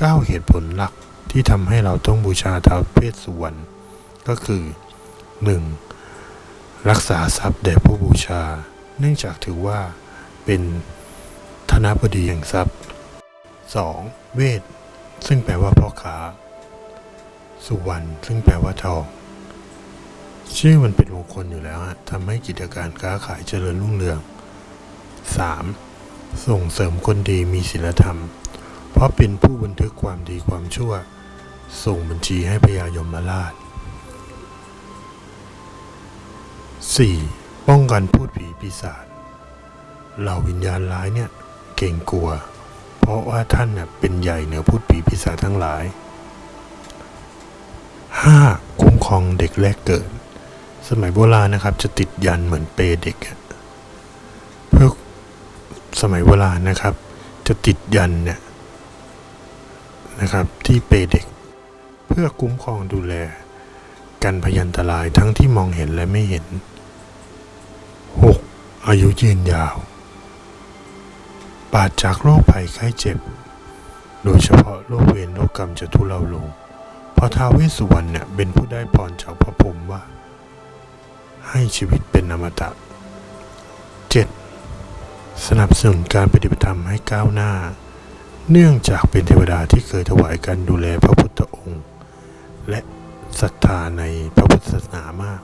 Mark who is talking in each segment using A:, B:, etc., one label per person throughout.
A: 9 เหตุผลหลักที่ทำให้เราต้องบูชาท้าวเวสสุวรรณก็คือ 1. รักษาทรัพย์แด่ผู้บูชา เนื่องจากถือว่าเป็นธนบดีแห่งทรัพย์ 2. เวท ซึ่งแปลว่าพ่อค้า สุวรรณซึ่งแปลว่าทองชื่อมันเป็นมงคลอยู่แล้วฮะทำให้กิจการค้าขายเจริญรุ่งเรือง 3. ส่งเสริมคนดีมีศีลธรรม เพราะเป็นผู้บันทึกความดีความชั่ว ส่งบัญชีให้พญายมราช 4. ป้องกันพูดผีปีศาจเหล่าวิญญาณร้ายเนี่ยเก่งกลัว เพราะว่าท่านเนี่ยเป็นใหญ่เหนือพูดผีปีศาจทั้งหลาย 5. คุ้มครองเด็กแรกเกิด สมัยโบราณนะครับ จะติดยันเหมือนเปย์เด็กเพื่อสมัยโบราณนะครับ จะติดยันเนี่ย นะครับที่เปย์เด็ก เพื่อคุ้มครองดูแล กันพยันตรายทั้งที่มองเห็นและไม่เห็น 6. อายุยืนยาว ปราศจากโรคภัยไข้เจ็บ โดยเฉพาะโรคเวรโรคกรรมจะทุเลาลง เพราะท้าวเวสสุวรรณเนี่ยเป็นผู้ได้พรจากพระพรหมว่า ให้ชีวิตเป็นอมตะ 7. สนับสนุนการปฏิบัติธรรมให้ก้าวหน้า เนื่องจากเป็นเทวดาที่เคยถวายการดูแลพระพุทธองค์ และศรัทธาในพระพุทธศาสนามาก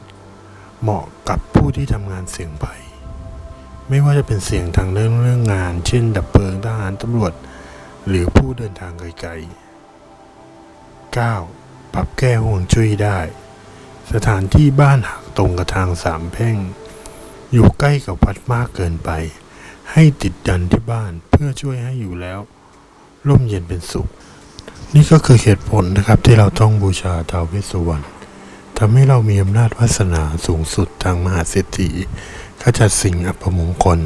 A: 8. เหมาะกับผู้ที่ทำงานเสี่ยงภัย ไม่ว่าจะเป็นเสี่ยงทางเรื่องเรื่องงาน เช่น ดับเพลิงทหารตำรวจ หรือผู้เดินทางไกลๆ 9. ปรับแก้ห่วงจุ้ยได้ สถานที่บ้านหักตรงกับทางสามแพ่ง อยู่ใกล้กับวัดมากเกินไป ให้ติดยันที่บ้านเพื่อช่วยให้อยู่แล้ว ร่มเย็นเป็นสุข นี่ก็คือเหตุผลนะครับที่เราต้องบูชาท้าวเวสสุวรรณทำให้เรามีอำนาจวาสนาสูงสุดทางมหาเศรษฐีขจัดสิ่งอัปมงคล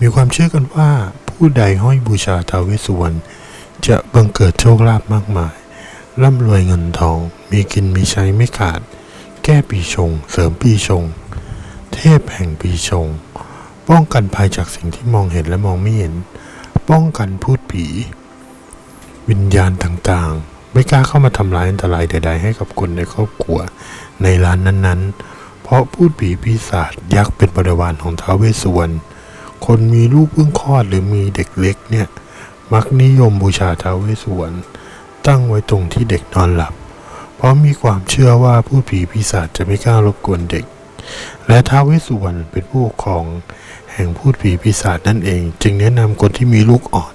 A: มีความเชื่อกันว่าผู้ใดห้อยบูชาท้าวเวสสุวรรณจะบังเกิดโชคลาภมากมาย ร่ำรวยเงินทอง มีกินมีใช้ไม่ขาด แก้ปีชง เสริมปีชง เทพแห่งปีชง ป้องกันภัยจากสิ่งที่มองเห็นและมองไม่เห็น ป้องกันพูดผี วิญญาณต่างๆ ไม่กล้าเข้ามาทำร้ายอันตรายใด ๆ ให้กับคนในครอบครัว ในร้านนั้นๆ เพราะพูดผีปีศาจยักษ์เป็นบริวารของท้าวเวสสุวรรณคนมีลูกเพิ่งคลอดหรือมีเด็กเล็กเนี่ย มักนิยมบูชาท้าวเวสสุวรรณตั้งไว้ตรงที่เด็กนอนหลับ เพราะมีความเชื่อว่าผู้ผีปีศาจจะไม่กล้ารบกวนเด็ก และท้าวเวสสุวรรณเป็นผู้ปกครองแห่งพูดผีปีศาจนั่นเอง จึงแนะนำคนที่มีลูกอ่อน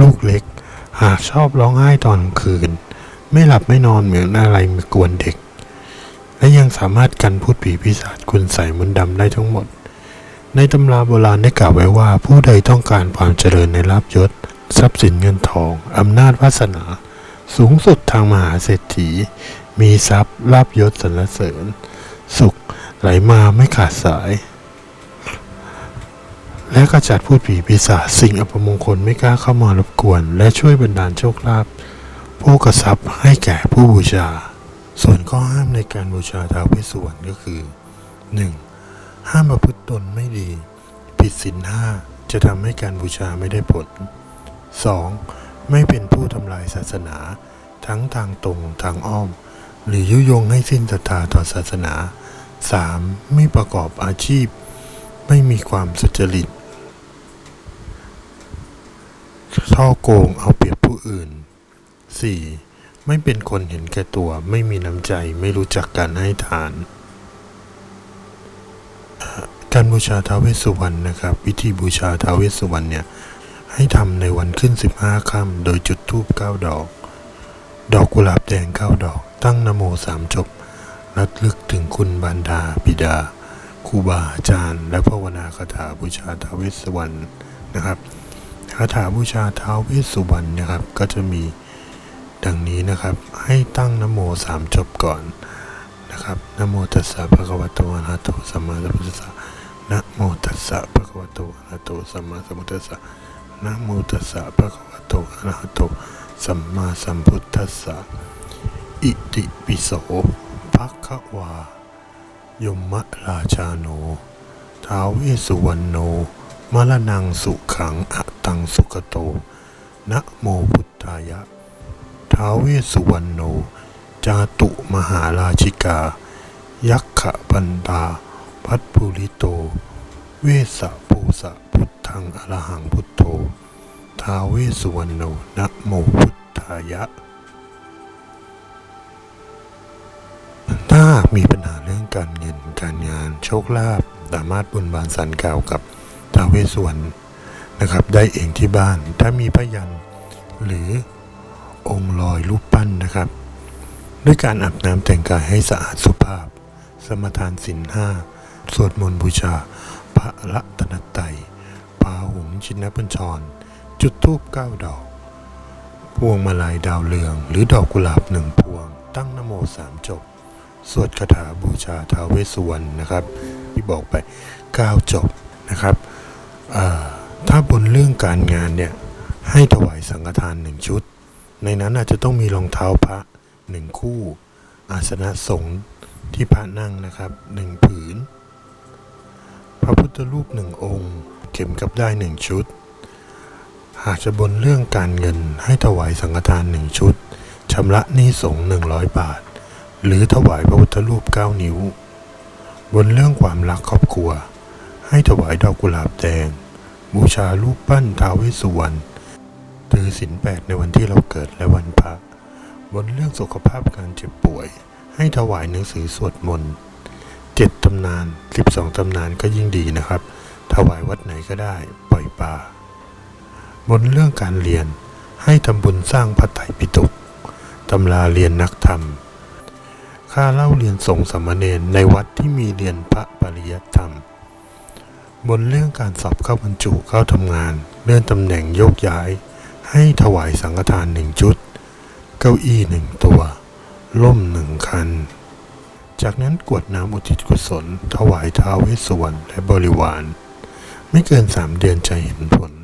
A: ลูกเล็ก หากชอบร้องไห้ตอนคืน ไม่หลับไม่นอนเหมือนอะไรมากวนเด็ก และยังสามารถกันพูดผีปีศาจคุณใส่มนต์ดำได้ทั้งหมด ในตำราโบราณได้กล่าวไว้ว่าผู้ใดต้องการความเจริญในลาบยศ ทรัพย์สินเงินทองอำนาจวาสนา สูงสุดทางมหาเศรษฐี มีทรัพย์ลาบยศสรรเสริญ สุข ไหลมาไม่ขาดสาย และกระจัดพูดผีปีศาจสิ่งอัปมงคลไม่กล้าเข้ามารบกวน และช่วยบันดาลโชคลาภโภกทรัพย์ให้แก่ผู้บูชา ส่วนข้อห้ามในการบูชาท้าวเวสสุวรรณก็คือ 1. ห้ามประพฤติตนไม่ดี ผิดศีลห้าจะทำให้การบูชาไม่ได้ผล 2. ไม่เป็นผู้ทำลายศาสนา ทั้งทางตรงทางอ้อม หรือยุยงให้สิ้นศรัทธาต่อศาสนา 3. ไม่ประกอบอาชีพ ไม่มีความสุจริตช่อโกงเอาเปรียบผู้อื่น 4. ไม่เป็นคนเห็นแก่ตัว ไม่มีน้ำใจ ไม่รู้จักการให้ทาน การบูชาท้าวเวสสุวรรณนะครับ วิธีบูชาท้าวเวสสุวรรณเนี่ย ให้ทำในวันขึ้น 15ค่ำโดยจุดธูป9ดอก ดอกกุหลาบแดง9ดอก ตั้งนโมสามจบ ระลึกถึงคุณบารดาบิดาครูบาอาจารย์ และภาวนาคาถาบูชาท้าวเวสสุวรรณนะครับคาถาบูชาท้าวเวสสุวรรณนะครับ ก็จะมีดังนี้นะครับ ให้ตั้งนโมสามจบก่อนนะครับนโมตัสสะภะคะวะโตอะระหะโตสัมมาสัมพุทธัสสะนะโมตัสสะภะคะวะโตอะระหะโตสัมมาสัมพุทธัสสะนะโมตัสสะภะคะวะโตอะระหะโตสัมมาสัมพุทธัสสะอิติปิโส ภะคะวา ยมะราชาโน ท้าวเวสุวรรณโน มรณังสุขังอะตังสุขโต นะโมพุทธายะ ท้าวเวสุวรรณโน จาตุมหาราชิกา ยักขะปันตา พัทภูริโต เวสะภูสะพุทธังอรหังพุทโธ ท้าวเวสสุวรรณโน นะโมพุทธายะาหากมีปัญหาเรื่องการเงินการงานโชคลาภสามารถบนบานสันกล่าวกับทาเวสวรรณนะครับ ได้เองที่บ้านถ้ามีพยันหรือองค์ลอยรูปปั้นนะครับ ด้วยการอาบน้ำแต่งกายให้สะอาดสุภาพ สมทานสินห้าสวดมนต์บูชา พระรัตนตรัยพาหุงชินบัญชร จุดธูปเก้าดอก พวงมาลัยดาวเรือง หรือดอกกุหลาบหนึ่งพวง ตั้งนโมสามจบ สวดคาถาบูชาท้าวเวสสุวรรณนะครับ ที่บอกไป 9 จบนะครับถ้าบนเรื่องการงานเนี่ยให้ถวายสังฆทานหนึ่งชุด ในนั้นอาจจะต้องมีรองเท้าพระหนึ่งคู่ อาสนะสงฆ์ที่พระนั่งนะครับหนึ่งผืน พระพุทธรูปหนึ่งองค์ เข็มกับได้หนึ่งชุด หากจะบนเรื่องการเงินให้ถวายสังฆทานหนึ่งชุดชำระหนี้สงฆ์หนึ่งร้อยบาท หรือถวายพระพุทธรูปเก้านิ้ว บนเรื่องความรักครอบครัว ให้ถวายดอกกุหลาบแดง บูชารูปปั้นท้าวเวสสุวรรณถือศีลแปดในวันที่เราเกิดและวันพระ บนเรื่องสุขภาพการเจ็บป่วย ให้ถวายหนังสือสวดมนต์เจ็ดตำนานสิบสองตำนานก็ยิ่งดีนะครับ ถวายวัดไหนก็ได้ปล่อยปลาบนเรื่องการเรียนให้ทำบุญสร้างพระไตรปิฎกตำราเรียนนักธรรม ค่าเล่าเรียนส่งสามเณรในวัดที่มีเรียนพระปริยัติธรรม บนเรื่องการสอบเข้าบรรจุเข้าทำงาน เลื่อนตำแหน่งโยกย้าย ให้ถวายสังฆทานหนึ่งชุด เก้าอี้หนึ่งตัว ล่มหนึ่งคัน จากนั้นกวดน้ำอุทิศกุศล ถวายท้าวเวสสุวรรณและบริวาร ไม่เกินสามเดือนจะเห็นผล